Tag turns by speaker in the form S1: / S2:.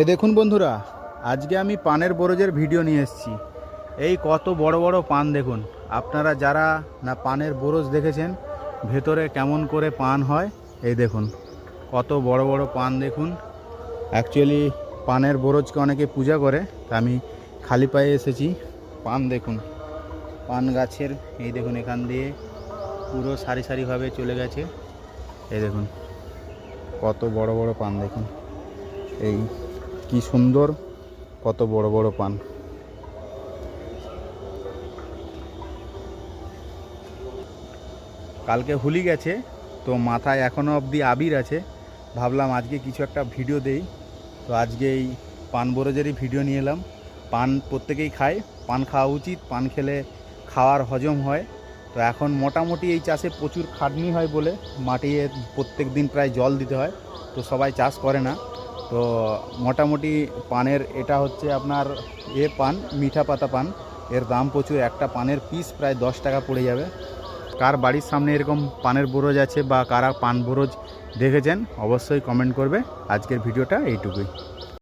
S1: এ দেখুন বন্ধুরা, আজকে আমি পানের বরজের ভিডিও নিয়ে এসেছি। এই কত বড় বড় পান দেখুন। আপনারা যারা না পানের বরজ দেখেছেন, ভেতরে কেমন করে পান হয়, এই দেখুন। কত বড় বড় পান দেখুন। অ্যাকচুয়ালি পানের বরজকে অনেকে পূজা করে, তা আমি খালি পায়ে এসেছি। পান দেখুন। পান গাছের, এই দেখুন এখান দিয়ে পুরো সারি সারিভাবে চলে গেছে। এই দেখুন। কত বড় বড় পান দেখুন। এই কি সুন্দর, কত বড় বড় পান। কালকে হুলি গেছে, তো মাথায় এখনও অবধি আবির আছে। ভাবলাম আজকে কিছু একটা ভিডিও দেই। তো আজকে এই পান বরজেরই ভিডিও নিয়ে এলাম। পান প্রত্যেকেই খায়, পান খাওয়া উচিত, পান খেলে খাওয়ার হজম হয়। তো এখন মোটামুটি এই চাষে প্রচুর খাটনি হয় বলে মাটিয়ে প্রত্যেক দিন প্রায় জল দিতে হয়। তো সবাই চাষ করে না। তো মোটামুটি পানের এটা হচ্ছে আপনার এ পান, মিঠা পাতা পান। এর দাম প্রচুর, একটা পানের পিস প্রায় দশ টাকা পড়ে যাবে। কার বাড়ির সামনে এরকম পানের বরজ আছে বা কারা পান বরজ দেখেছেন, অবশ্যই কমেন্ট করবে। আজকের ভিডিওটা এইটুকুই।